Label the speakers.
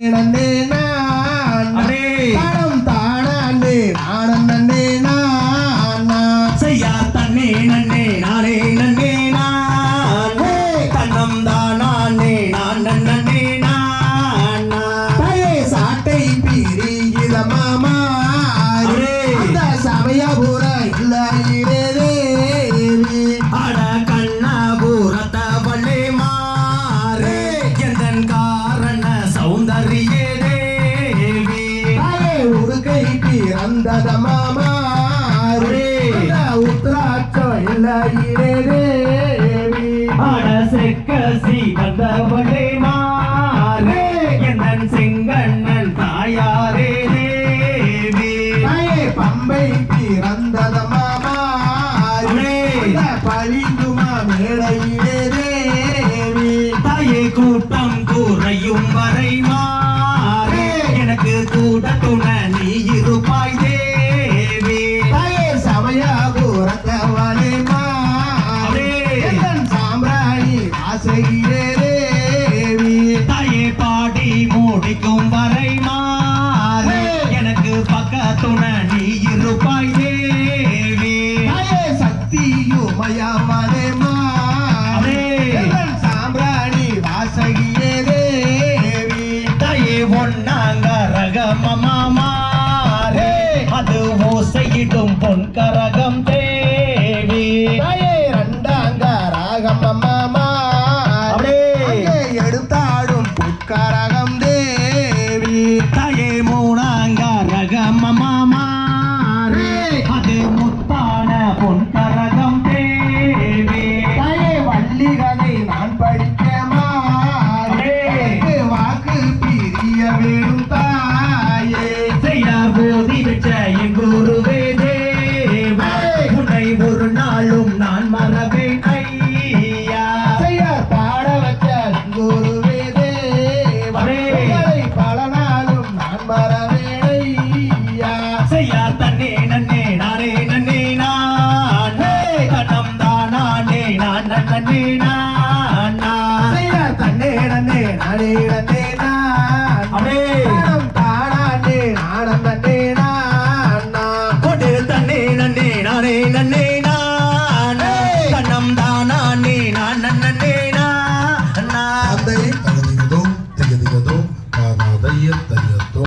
Speaker 1: நன்னே நான். தானம் தானே நானம் நன்னே நான்.
Speaker 2: செய்யா தன்னே நன்னே நானே நன்னே நான். தன்னம் தானே நான் நன்னே நான்.
Speaker 1: சாட்டை பீரிகித மாமா.
Speaker 2: அடே.
Speaker 1: அந்த சமயபுர தேவி
Speaker 2: அட
Speaker 1: அந்த
Speaker 2: அட செக்கசி வந்தவளே மாறே எந்தன் செங்கண்ணன் தாயாரே தேவி.
Speaker 1: தாயே பம்பை பிறந்தத மாமா
Speaker 2: அடே.
Speaker 1: அந்த பளிங்குமா மேடையிலே தேவி.
Speaker 2: தாயே கூட்டம் கூறையும் வரை மாறே எனக்கு கூட துணை நீ இருப்பாய் எனக்கு பக்கத்துணை நீ இருப்பாய் தேவி.
Speaker 1: தாயே நான் படிக்க மாறே
Speaker 2: அடே.
Speaker 1: வாக்கு பிரிய வேணும் in the name